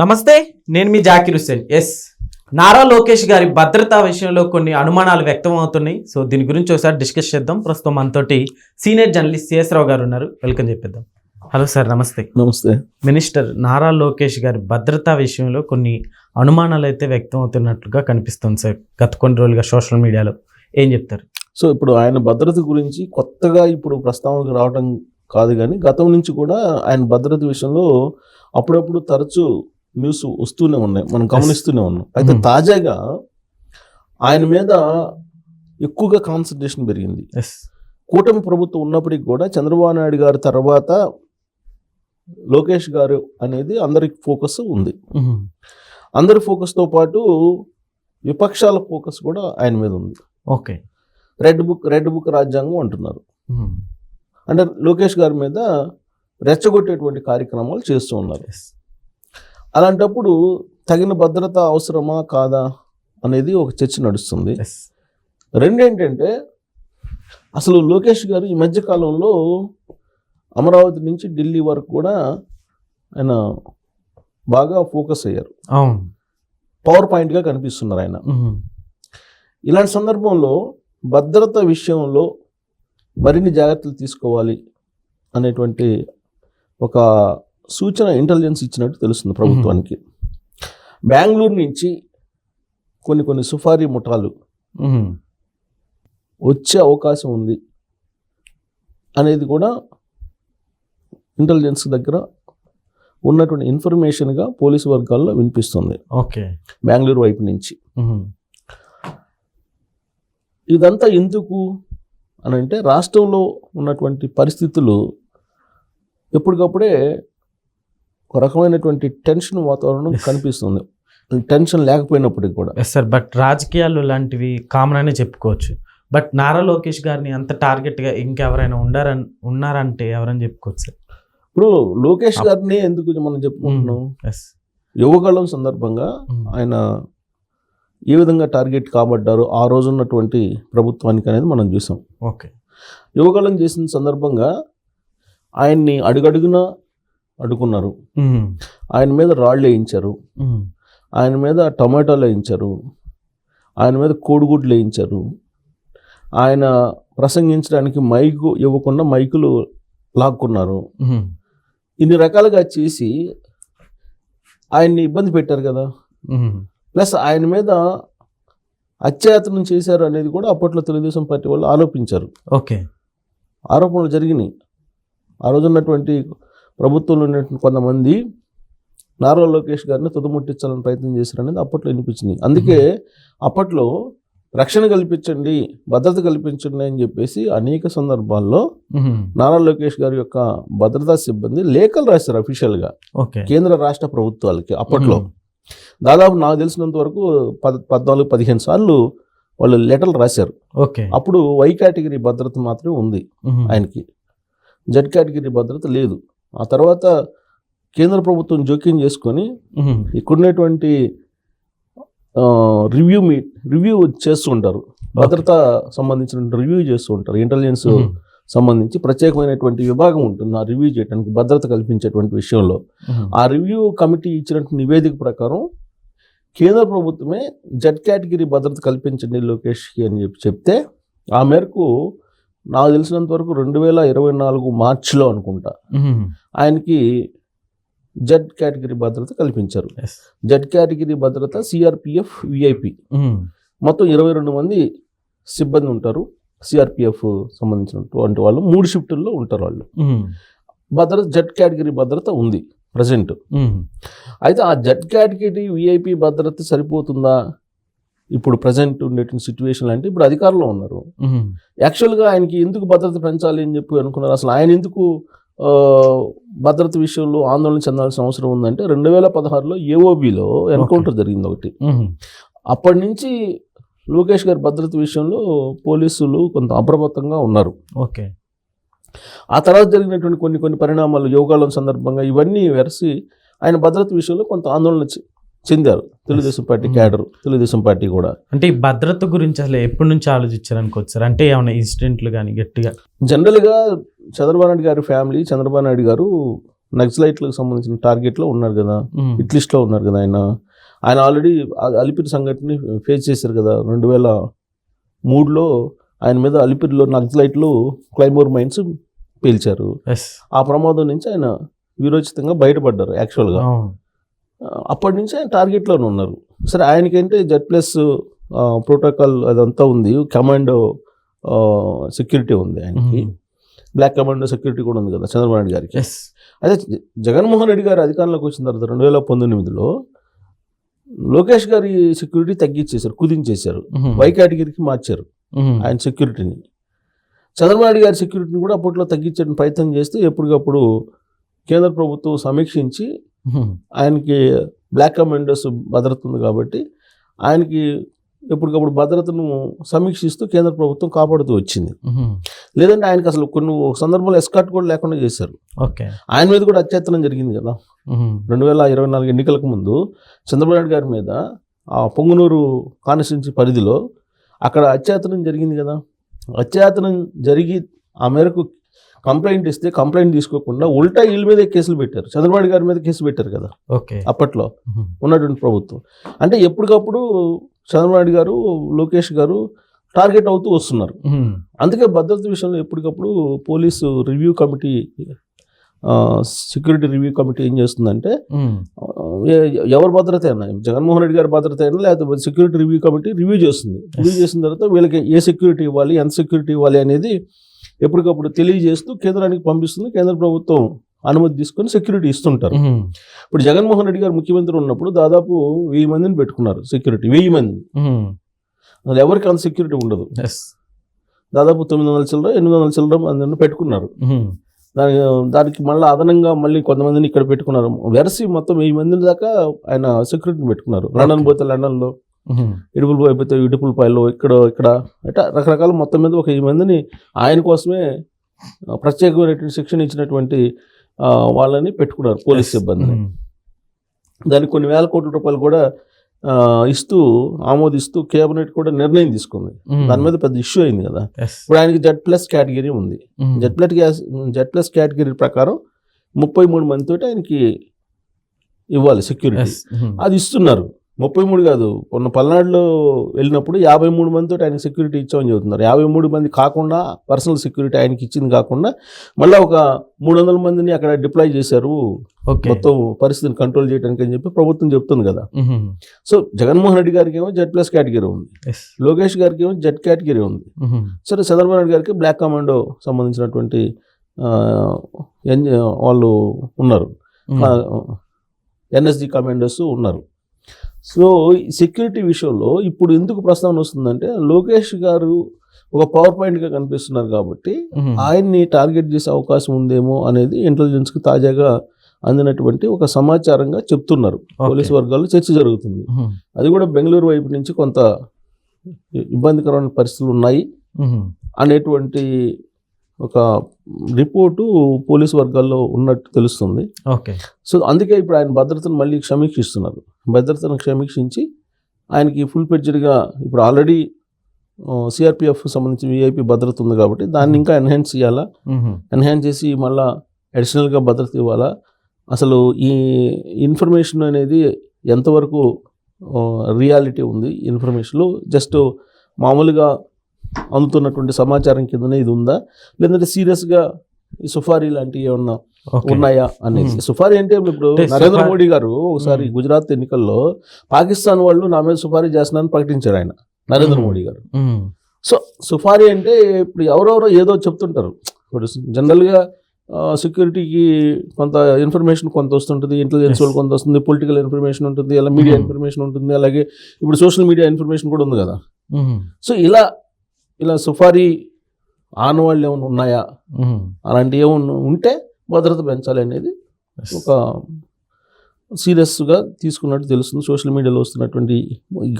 నమస్తే నేను మీ జాకిర్ హుస్సేన్. ఎస్ నారా లోకేష్ గారి భద్రతా విషయంలో కొన్ని అనుమానాలు వ్యక్తం అవుతున్నాయి సో దీని గురించి ఒకసారి డిస్కస్ చేద్దాం. ప్రస్తుతం మనతోటి సీనియర్ జర్నలిస్ట్ సిఎస్ రావు గారు ఉన్నారు. వెల్కమ్ చెప్పేద్దాం. హలో సార్ నమస్తే. నమస్తే. మినిస్టర్ నారా లోకేష్ గారి భద్రతా విషయంలో కొన్ని అనుమానాలు అయితే వ్యక్తం అవుతున్నట్లుగా కనిపిస్తుంది సార్ గత కొన్ని రోజులుగా సోషల్ మీడియాలో ఏం చెప్తారు? సో ఇప్పుడు ఆయన భద్రత గురించి కొత్తగా ఇప్పుడు ప్రస్తావనకు రావడం కాదు కానీ గతం నుంచి కూడా ఆయన భద్రత విషయంలో అప్పుడప్పుడు తరచూ న్యూస్ వస్తూనే ఉన్నాయి. మనం గమనిస్తూనే ఉన్నాం. అయితే Mhm. తాజాగా ఆయన మీద ఎక్కువగా కాన్సన్ట్రేషన్ పెరిగింది. ఎస్ కూటమి ప్రభుత్వం ఉన్నప్పటికీ కూడా చంద్రబాబు నాయుడు గారి తర్వాత లోకేష్ గారు అనేది అందరికి ఫోకస్ ఉంది. అందరి ఫోకస్తో పాటు విపక్షాల ఫోకస్ కూడా ఆయన మీద ఉంది. Okay red book red book రాజ్యాంగం అంటున్నారు. అంటే లోకేష్ గారి మీద రెచ్చగొట్టేటువంటి కార్యక్రమాలు చేస్తూ ఉన్నారు. ఎస్ అలాంటప్పుడు తగిన భద్రత అవసరమా కాదా అనేది ఒక చర్చ నడుస్తుంది. రెండేంటంటే అసలు లోకేష్ గారు ఈ మధ్య కాలంలో అమరావతి నుంచి ఢిల్లీ వరకు కూడా ఆయన బాగా ఫోకస్ అయ్యారు. పవర్ పాయింట్గా కనిపిస్తున్నారు ఆయన. ఇలాంటి సందర్భంలో భద్రత విషయంలో మరిన్ని జాగ్రత్తలు తీసుకోవాలి అనేటువంటి ఒక సూచన ఇంటెలిజెన్స్ ఇచ్చినట్టు తెలుస్తుంది ప్రభుత్వానికి బెంగళూరు నుంచి కొన్ని కొన్ని సుఫారీ ముఠాలు. వచ్చే అవకాశం ఉంది అనేది కూడా ఇంటెలిజెన్స్ దగ్గర ఉన్నటువంటి ఇన్ఫర్మేషన్గా పోలీసు వర్గాల్లో వినిపిస్తుంది ఓకే బెంగళూరు వైపు నుంచి. ఇదంతా ఎందుకు అని అంటే రాష్ట్రంలో ఉన్నటువంటి పరిస్థితులు ఎప్పటికప్పుడే ఒక రకమైనటువంటి టెన్షన్ వాతావరణం కనిపిస్తుంది. టెన్షన్ లేకపోయినప్పటికీ కూడా. ఎస్ సార్ బట్ రాజకీయాలు లాంటివి కామన్ అనే చెప్పుకోవచ్చు. బట్ నారా లోకేష్ గారిని అంత టార్గెట్గా ఇంకెవరైనా ఉండారని ఉన్నారంటే ఎవరని చెప్పుకోవచ్చు సార్ ఇప్పుడు లోకేష్ గారిని ఎందుకు మనం చెప్పుకుంటున్నాం? ఎస్ యువగళం సందర్భంగా ఆయన ఏ విధంగా టార్గెట్ కాబడ్డారు ఆ రోజు ఉన్నటువంటి ప్రభుత్వానికి అనేది మనం చూసాం. ఓకే యువగళం చేసిన సందర్భంగా ఆయన్ని అడుగడుగునా అడుగున్నారు ఆయన మీద రాళ్ళు వేయించారు. ఆయన మీద టమాటాలు వేయించారు. ఆయన మీద కోడిగుడ్లు వేయించారు. ఆయన ప్రసంగించడానికి మైకు ఇవ్వకుండా మైకులు లాక్కున్నారు. ఇన్ని రకాలుగా చేసి ఆయన్ని ఇబ్బంది పెట్టారు కదా. ప్లస్ ఆయన మీద అత్యాయతనం చేశారు అనేది కూడా అప్పట్లో తెలుగుదేశం పార్టీ వాళ్ళు ఆరోపించారు. ఓకే. ఆరోపణలు జరిగినాయి. ఆ రోజు ఉన్నటువంటి ప్రభుత్వంలో ఉన్నటువంటి కొంతమంది నారా లోకేష్ గారిని తుదముట్టించాలని ప్రయత్నం చేశారు అనేది అప్పట్లో వినిపించింది. అందుకే అప్పట్లో రక్షణ కల్పించండి భద్రత కల్పించండి అని చెప్పేసి అనేక సందర్భాల్లో నారా లోకేష్ గారి యొక్క భద్రతా సిబ్బంది లేఖలు రాశారు అఫీషియల్గా కేంద్ర రాష్ట్ర ప్రభుత్వాలకి అప్పట్లో. దాదాపు నాకు తెలిసినంత వరకు పద్ పద్నాలుగు పదిహేను సార్లు వాళ్ళు లెటర్లు రాశారు. ఓకే. అప్పుడు వై కేటగిరీ భద్రత మాత్రమే ఉంది ఆయనకి. జెడ్ కేటగిరీ భద్రత లేదు. ఆ తర్వాత కేంద్ర ప్రభుత్వం జోక్యం చేసుకొని ఇక్కడున్నటువంటి రివ్యూ మీ రివ్యూ చేస్తూ ఉంటారు. భద్రత సంబంధించిన రివ్యూ చేస్తూ ఉంటారు. ఇంటెలిజెన్స్ సంబంధించి ప్రత్యేకమైనటువంటి విభాగం ఉంటుంది. ఆ రివ్యూ చేయడానికి భద్రత కల్పించేటువంటి విషయంలో. ఆ రివ్యూ కమిటీ ఇచ్చినటువంటి నివేదిక ప్రకారం కేంద్ర ప్రభుత్వమే జెడ్ కేటగిరీ భద్రత కల్పించండి లోకేష్కి అని చెప్పి చెప్తే ఆ మేరకు నాకు తెలిసినంత వరకు రెండు వేల ఇరవై నాలుగు మార్చిలో అనుకుంటా. ఆయనకి జెడ్ కేటగిరీ భద్రత కల్పించారు. జెడ్ కేటగిరీ భద్రత సిఆర్పిఎఫ్ విఐపి మొత్తం ఇరవై రెండు మంది సిబ్బంది ఉంటారు. సిఆర్పిఎఫ్ సంబంధించినటువంటి వాళ్ళు మూడు షిఫ్టుల్లో ఉంటారు వాళ్ళు. భద్రత జెడ్ కేటగిరీ భద్రత ఉంది ప్రజెంట్ అయితే ఆ జెడ్ కేటగిరీ విఐపి భద్రత సరిపోతుందా? ఇప్పుడు ప్రజెంట్ ఉండేటువంటి సిచ్యువేషన్ అంటే ఇప్పుడు అధికారంలో ఉన్నారు. యాక్చువల్గా ఆయనకి ఎందుకు భద్రత పెంచాలి అని చెప్పి అనుకున్నారు? అసలు ఆయన ఎందుకు భద్రత విషయంలో ఆందోళన చెందాల్సిన అవసరం ఉందంటే రెండు వేల పదహారులో ఏఓబిలో ఎన్కౌంటర్ జరిగింది ఒకటి. అప్పటి నుంచి లోకేష్ గారి భద్రత విషయంలో పోలీసులు కొంత అప్రమత్తంగా ఉన్నారు. ఓకే. ఆ తర్వాత జరిగినటువంటి కొన్ని కొన్ని పరిణామాలు యోగాలం సందర్భంగా ఇవన్నీ వెరసి ఆయన భద్రత విషయంలో కొంత ఆందోళన చెందారు. Telugu Desam party Hmm. Cadre Telugu Desam party కూడా. అంటే ఈ భద్రత గురించి అసలు ఎప్పటి నుంచి ఆలోచించారు అనుకోవచ్చు అంటే ఏమైనా ఇన్సిడెంట్లు కానీ గట్టిగా? జనరల్గా చంద్రబాబు నాయుడు గారి ఫ్యామిలీ చంద్రబాబు నాయుడు గారు నక్సలైట్లకు సంబంధించిన టార్గెట్లో ఉన్నారు కదా. హిట్ లిస్ట్లో ఉన్నారు కదా ఆయన. ఆయన ఆల్రెడీ అలిపిరి సంఘటనని ఫేస్ చేశారు కదా. రెండు వేల మూడులో ఆయన మీద అలిపిరిలో నక్సలైట్లు క్లైమోర్ మైన్స్ పేల్చారు. ఆ ప్రమాదం నుంచి ఆయన వీరోచితంగా బయటపడ్డారు యాక్చువల్గా. అప్పటి నుంచి ఆయన టార్గెట్లోనే ఉన్నారు సరే ఆయనకంటే జెడ్ ప్లస్ ప్రోటోకాల్ అదంతా ఉంది కమాండో సెక్యూరిటీ ఉంది ఆయనకి. బ్లాక్ కమాండో సెక్యూరిటీ కూడా ఉంది కదా చంద్రబాబు నాయుడు గారికి అదే జగన్మోహన్ రెడ్డి గారు అధికారంలోకి వచ్చిన తర్వాత రెండు వేల పంతొమ్మిదిలో లోకేష్ గారి సెక్యూరిటీ తగ్గించేశారు కుదించేశారు. వై కేటగిరీకి మార్చారు. ఆయన సెక్యూరిటీని చంద్రబాబు నాయుడు గారి సెక్యూరిటీని కూడా అప్పట్లో తగ్గించడానికి ప్రయత్నం చేస్తే ఎప్పటికప్పుడు కేంద్ర ప్రభుత్వం సమీక్షించి. ఆయనకి బ్లాక్ కమాండోస్ భద్రత ఉంది కాబట్టి ఆయనకి ఎప్పటికప్పుడు భద్రతను సమీక్షిస్తూ కేంద్ర ప్రభుత్వం కాపాడుతూ వచ్చింది. లేదంటే ఆయనకి అసలు కొన్ని ఒక సందర్భంలో ఎస్కాట్ కూడా లేకుండా చేశారు. ఓకే. ఆయన మీద కూడా అత్యాచారం జరిగింది కదా. రెండు వేల ఇరవై నాలుగు ఎన్నికలకు ముందు చంద్రబాబు నాయుడు గారి మీద ఆ పొంగునూరు కాన్స్టిట్యున్సీ పరిధిలో అక్కడ అత్యాచారం జరిగింది కదా. అత్యాచారం జరిగి ఆ మేరకు కంప్లైంట్ ఇస్తే కంప్లైంట్ తీసుకోకుండా ఉల్టా వీళ్ళ మీద కేసులు పెట్టారు. చంద్రబాబు గారి మీద కేసు పెట్టారు కదా. ఓకే. అప్పట్లో. ఉన్నటువంటి ప్రభుత్వం. అంటే ఎప్పటికప్పుడు చంద్రబాబు గారు లోకేష్ గారు టార్గెట్ అవుతూ వస్తున్నారు. అందుకే భద్రత విషయంలో ఎప్పటికప్పుడు police review committee security review committee ఏం చేస్తుందంటే ఎవరి భద్రత అయినా జగన్మోహన్ రెడ్డి గారి భద్రత అయినా లేకపోతే సెక్యూరిటీ రివ్యూ కమిటీ రివ్యూ చేస్తుంది. రివ్యూ చేసిన తర్వాత వీళ్ళకి ఏ సెక్యూరిటీ ఇవ్వాలి ఎంత సెక్యూరిటీ ఇవ్వాలి అనేది ఎప్పటికప్పుడు తెలియజేస్తూ కేంద్రానికి పంపిస్తుంది. కేంద్ర ప్రభుత్వం అనుమతి తీసుకొని సెక్యూరిటీ ఇస్తుంటారు. ఇప్పుడు జగన్మోహన్ రెడ్డి గారు ముఖ్యమంత్రి ఉన్నప్పుడు దాదాపు వెయ్యి మందిని పెట్టుకున్నారు సెక్యూరిటీ. వెయ్యి మంది. అది ఎవరికి అంత సెక్యూరిటీ ఉండదు. ఎస్. దాదాపు తొమ్మిది వందల చిల్లర ఎనిమిది వందల చిల్లర మందిని పెట్టుకున్నారు. దాని దానికి మళ్ళీ అదనంగా మళ్ళీ కొంతమందిని ఇక్కడ పెట్టుకున్నారు. వెరసి మొత్తం వెయ్యి మంది దాకా ఆయన సెక్యూరిటీని పెట్టుకున్నారు. లండన్. పోతే లండన్లో. ఇడుపులు అయిపోతే ఇడుపులపాయలు ఇక్కడ ఇక్కడ అట్లా రకరకాల మొత్తం మీద ఒక వెయ్యి మందిని ఆయన కోసమే ప్రత్యేకమైనటువంటి శిక్షణ ఇచ్చినటువంటి వాళ్ళని పెట్టుకున్నారు పోలీస్. సిబ్బందిని. దానికి కొన్ని వేల కోట్ల రూపాయలు కూడా ఇస్తూ ఆమోదిస్తూ కేబినెట్ కూడా నిర్ణయం తీసుకుంది. దాని మీద పెద్ద ఇష్యూ అయింది కదా ఇప్పుడు ఆయనకి జెడ్ ప్లస్ కేటగిరీ ఉంది. Z plus Z plus category ప్రకారం ముప్పై మూడు మంది తోటి ఆయనకి ఇవ్వాలి సెక్యూరిటీ. అది ఇస్తున్నారు ముప్పై మూడు కాదు. మొన్న పల్నాడులో వెళ్ళినప్పుడు యాభై మూడు మందితో ఆయనకి సెక్యూరిటీ ఇచ్చామని చెబుతున్నారు. యాభై మూడు మంది కాకుండా పర్సనల్ సెక్యూరిటీ ఆయనకి ఇచ్చింది కాకుండా మళ్ళీ ఒక మూడు వందల మందిని అక్కడ డిప్లాయ్ చేశారు. మొత్తం పరిస్థితిని కంట్రోల్ చేయడానికి అని చెప్పి ప్రభుత్వం చెప్తుంది కదా. సో జగన్మోహన్ రెడ్డి గారికి ఏమో జెడ్ ప్లస్ కేటగిరీ ఉంది లోకేష్ గారికి ఏమో జెడ్ కేటగిరీ ఉంది. సరే చంద్రబాబు నాయుడు గారికి బ్లాక్ కమాండో సంబంధించినటువంటి వాళ్ళు ఉన్నారు. ఎన్ఎస్జి కమాండోస్ ఉన్నారు. సో ఈ సెక్యూరిటీ విషయంలో ఇప్పుడు ఎందుకు ప్రస్తావన వస్తుందంటే లోకేష్ గారు ఒక పవర్ పాయింట్గా కనిపిస్తున్నారు కాబట్టి. ఆయన్ని టార్గెట్ చేసే అవకాశం ఉందేమో అనేది ఇంటెలిజెన్స్కి తాజాగా అందినటువంటి ఒక సమాచారంగా చెప్తున్నారు. పోలీసు వర్గాల్లో చర్చ జరుగుతుంది. అది కూడా బెంగళూరు వైపు నుంచి కొంత ఇబ్బందికరమైన పరిస్థితులు ఉన్నాయి. అనేటువంటి ఒక రిపోర్టు పోలీసు వర్గాల్లో ఉన్నట్టు తెలుస్తుంది ఓకే సో అందుకే ఇప్పుడు ఆయన భద్రతను మళ్ళీ సమీక్షిస్తున్నారు భద్రతను సమీక్షించి ఆయనకి ఫుల్ పెడ్జెడ్గా ఇప్పుడు ఆల్రెడీ సిఆర్పిఎఫ్ సంబంధించి విఐపి భద్రత ఉంది కాబట్టి దాన్ని ఇంకా ఎన్హాన్స్ చేయాలా. ఎన్హాన్స్ చేసి మళ్ళా అడిషనల్గా భద్రత ఇవ్వాలా? అసలు ఈ ఇన్ఫర్మేషన్ అనేది ఎంతవరకు రియాలిటీ ఉంది? ఇన్ఫర్మేషన్లో జస్ట్ మామూలుగా అందుతున్నటువంటి సమాచారం కిందనే ఇది ఉందా? లేదంటే సీరియస్గా ఈ సుఫారీ లాంటివి ఏమన్నా. ఉన్నాయా అనేది. సుఫారీ అంటే ఇప్పుడు నరేంద్ర మోడీ గారు ఒకసారి. గుజరాత్ ఎన్నికల్లో పాకిస్తాన్ వాళ్ళు నా మీద సుఫారీ చేస్తున్నారని ప్రకటించారు ఆయన నరేంద్ర. మోడీ గారు. సో సుఫారీ అంటే ఇప్పుడు ఎవరెవరో ఏదో చెప్తుంటారు ఇప్పుడు జనరల్గా సెక్యూరిటీకి కొంత ఇన్ఫర్మేషన్ కొంత వస్తుంటుంది ఇంటెలిజెన్స్. వాళ్ళు కొంత వస్తుంది పొలిటికల్ ఇన్ఫర్మేషన్ ఉంటుంది అలా మీడియా. ఇన్ఫర్మేషన్ ఉంటుంది అలాగే ఇప్పుడు సోషల్ మీడియా ఇన్ఫర్మేషన్ కూడా ఉంది కదా. సో ఇలా ఇలా సుఫారీ ఆనవాళ్ళు ఏమైనా ఉన్నాయా. అలాంటివి ఏమైనా ఉంటే భద్రత పెంచాలి అనేది. ఒక సీరియస్గా తీసుకున్నట్టు తెలుస్తుంది సోషల్ మీడియాలో వస్తున్నటువంటి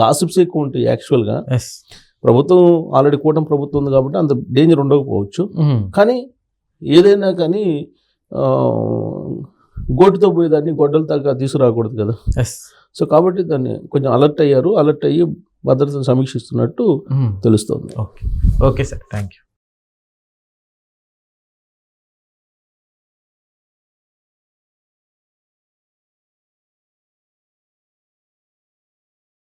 గాసిప్స్ ఎక్కువ ఉంటాయి యాక్చువల్గా. ప్రభుత్వం ఆల్రెడీ కూటమి ప్రభుత్వం ఉంది కాబట్టి అంత డేంజర్ ఉండకపోవచ్చు. కానీ ఏదైనా కానీ గోటితో పోయేదాన్ని గొడ్డల దాకా తీసుకురాకూడదు కదా. సో కాబట్టి దాన్ని కొంచెం అలర్ట్ అయ్యారు అలర్ట్ అయ్యి భద్రతను సమీక్షిస్తున్నట్టు. తెలుస్తుంది okay okay sir thank you